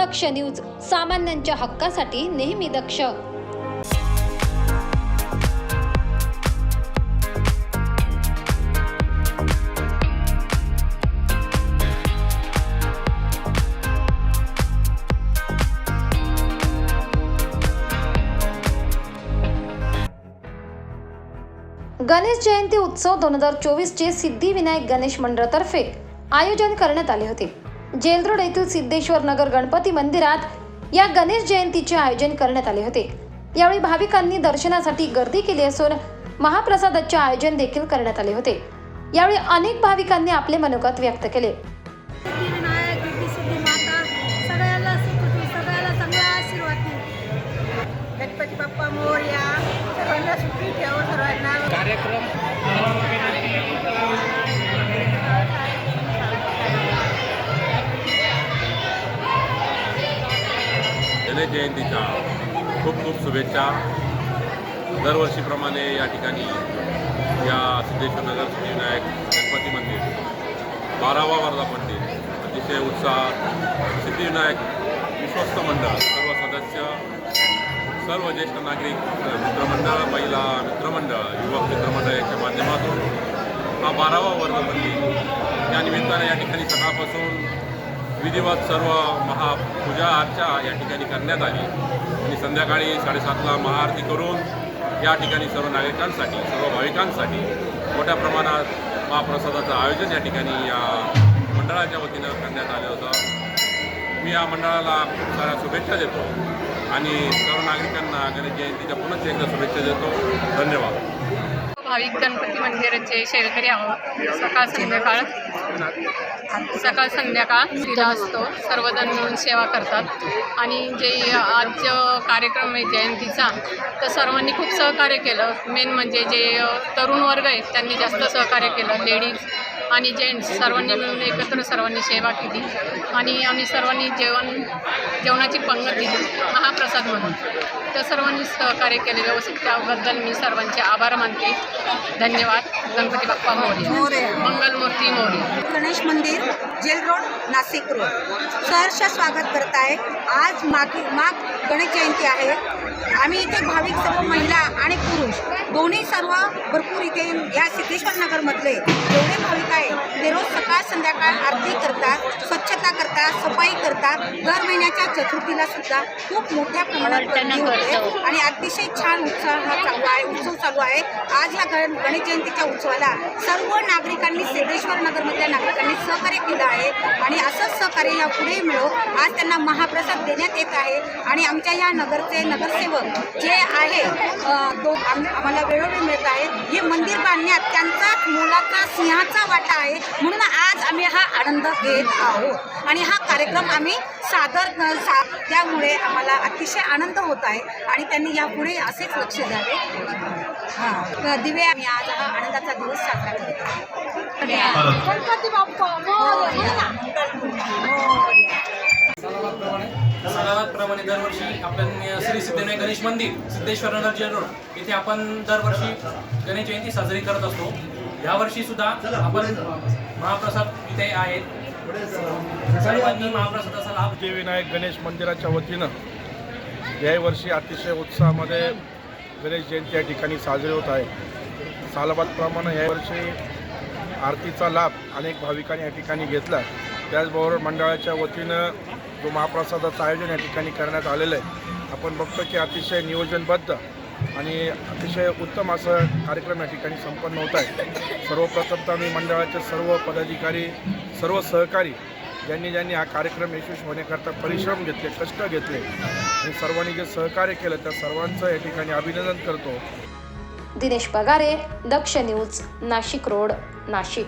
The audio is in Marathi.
दक्ष न्यूज सामान्यांच्या हक्कासाठी नेहमी दक्ष. गणेश जयंती उत्सव दोन हजार चोवीसचे सिद्धिविनायक गणेश मंडळातर्फे आयोजन करण्यात आले होते. जेलरोड येथील सिद्धेश्वर नगर गणपती मंदिरात या गणेश जयंतीचे आयोजन करण्यात आले होते. यावेळी भाविकांनी दर्शनासाठी गर्दी केली असून महाप्रसादाचे आयोजन देखील करण्यात आले होते. यावेळी अनेक भाविकांनी आपले मनोगत व्यक्त केले. गणपती बाप्पा मोरया सर्वांना ठेव सर्वांना. कार्यक्रम गणेश जयंतीच्या खूप खूप शुभेच्छा. दरवर्षीप्रमाणे या ठिकाणी या सिद्धेश्वर नगर सिद्धिविनायक गणपती मंदिर बारावा वर्धापन दिन अतिशय उत्साहात सिद्धिविनायक विश्वस्त मंडळ सर्व सदस्य सर्व ज्येष्ठ नागरिक मित्रमंडळ महिला मित्रमंडळ युवक मित्रमंडळ याच्या माध्यमातून हा बारावा वर्धापन दिन या निमित्ताने या ठिकाणी सकाळपासून विधिवत सर्व महापूजा अर्चा या ठिकाणी करण्यात आली. आणि संध्याकाळी साडेसातला महाआरती करून या ठिकाणी सर्व नागरिकांसाठी सर्व भाविकांसाठी मोठ्या प्रमाणात महाप्रसादाचं आयोजन या ठिकाणी या मंडळाच्या वतीनं करण्यात आलं होतं. मी या मंडळाला खूप साऱ्या शुभेच्छा देतो आणि सर्व नागरिकांना गणेश जयंतीच्या पुनश्च एकदा शुभेच्छा देतो. धन्यवाद. भाविक गणपती मंदिराचे शेतकरी आहोत. सकाळ संध्याकाळ. सकाळ संध्याकाळ तिला असतो. सर्वजण मिळून सेवा करतात. आणि जे आज कार्यक्रम आहे जयंतीचा तर सर्वांनी खूप सहकार्य केलं. मेन म्हणजे जे तरुण वर्ग आहेत त्यांनी जास्त सहकार्य केलं. लेडीज आणि जेंट्स सर्वांनी मिळून एकत्र सर्वांनी सेवा केली. आणि आम्ही सर्वांनी जेवण जेवणाची पंगत दिली महाप्रसाद म्हणून. तर सर्वांनी सहकार्य केले व्यवस्थित. त्याबद्दल मी सर्वांचे आभार मानते. धन्यवाद. गणपती बाप्पा मोर्या मोरया. मंगलमूर्ती मोर्या गणेश मंदिर. Jail road Nashik road. सहर्ष स्वागत करत आहे. आज मागी माग गणेश जयंती आहे. आम्ही इथे भाविक सर्व महिला आणि पुरुष दोन्ही सर्व भरपूर इथे या सिद्धेश्वर नगरमधले जेवढे भाविक आहे ते रोज सकाळ संध्याकाळ आरती करतात स्वच्छता करतात सफाई करतात. दर महिन्याच्या चतुर्थीला सुद्धा खूप मोठ्या प्रमाणात गर्दी होते. आणि अतिशय छान उत्साह हा चालू आहे उत्सव चालू आहे. आज ह्या गण गणेश जयंतीच्या उत्सवाला सर्व नागरिकांनी सिद्धेश्वर नगरमधल्या नागरिकांनी सहकार्य केलं आहे. आणि असंच सहकार्य या पुढे मिळो. आज त्यांना महाप्रसाद देण्यात येत आहे. आणि आमच्या या नगरचे नगरसेवक जे आहे तो आम्हाला वेळोवेळी मिळत आहे हे मंदिर बांधण्यात त्यांचा मोलाचा सिंहाचा वाटा आहे. म्हणून आज आम्ही हा आनंद घेत आहोत. आणि हा कार्यक्रम आम्ही सादर सा त्यामुळे आम्हाला अतिशय आनंद होत आहे. आणि त्यांनी यापुढे असेच लक्ष द्यावे. हां दिवे आम्ही आज हा आनंदाचा दिवस साजरा करतो गणपती दरवर्षी आपण श्री सिद्धिविनायक गणेश मंदिर सिद्धेश्वर नगर रोड इथे आपण दरवर्षी गणेश जयंती साजरी करत असतो. यावर्षी सुद्धा आपण महाप्रसाद इथे आहेत. सर्वांनी महाप्रसादाचा लाभ विनायक गणेश मंदिराच्या वतीनं याही अतिशय उत्साहामध्ये गणेश जयंती या ठिकाणी साजरी होत आहे. सालाबादप्रमाणे यावर्षी आरतीचा लाभ अनेक भाविकांनी या ठिकाणी घेतला. त्याचबरोबर मंडळाच्या वतीनं जो महाप्रसादाचं आयोजन या ठिकाणी करण्यात आलेलं आहे. आपण बघतो की अतिशय नियोजनबद्ध आणि अतिशय उत्तम असं कार्यक्रम या ठिकाणी संपन्न होत आहे. सर्वप्रथम तर मी मंडळाचे सर्व पदाधिकारी सर्व सहकारी ज्यांनी ज्यांनी हा कार्यक्रम यशस्वी होण्याकरता परिश्रम घेतले कष्ट घेतले आणि सर्वांनी जे सहकार्य केलं त्या सर्वांचं या ठिकाणी अभिनंदन करतो. Dinesh Pagare Daksh news Nashik road Nashik.